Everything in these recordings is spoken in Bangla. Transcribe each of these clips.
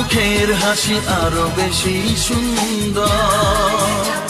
মুখের হাসি আরও বেশি সুন্দর।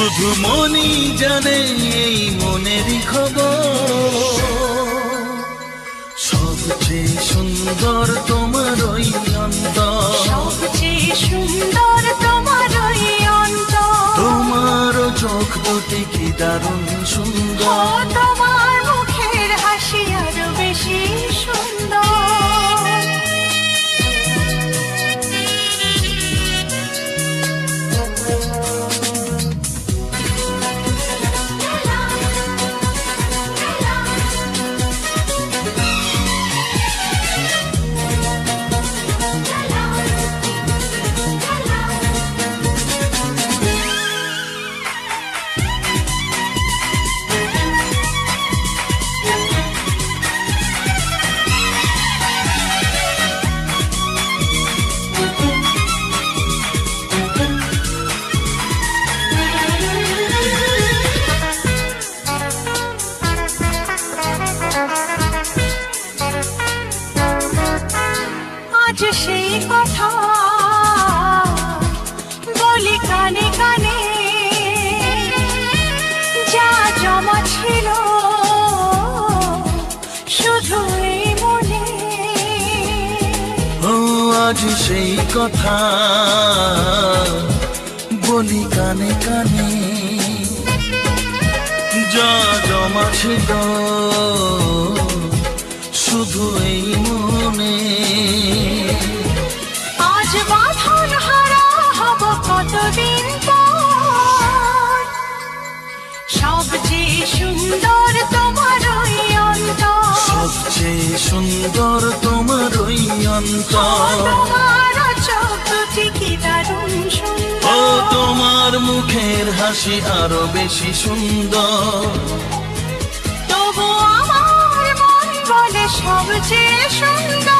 শুধু মনি জানে এই মনেরই খবর। সবচেয়ে সুন্দর তোমার ওই আজ সেই কথা, বলি কানে কানে, যা জমা ছিল শুধু এই মনে। ও, আজ সেই কথা, বলি কানে কানে, যা জমা ছিল শুধু এই মনে। সুন্দর তোমার ওই অন্তর। ও তোমার মুখের হাসি আরও বেশি সুন্দর। তবু আমার মন বলে সবচেয়ে সুন্দর।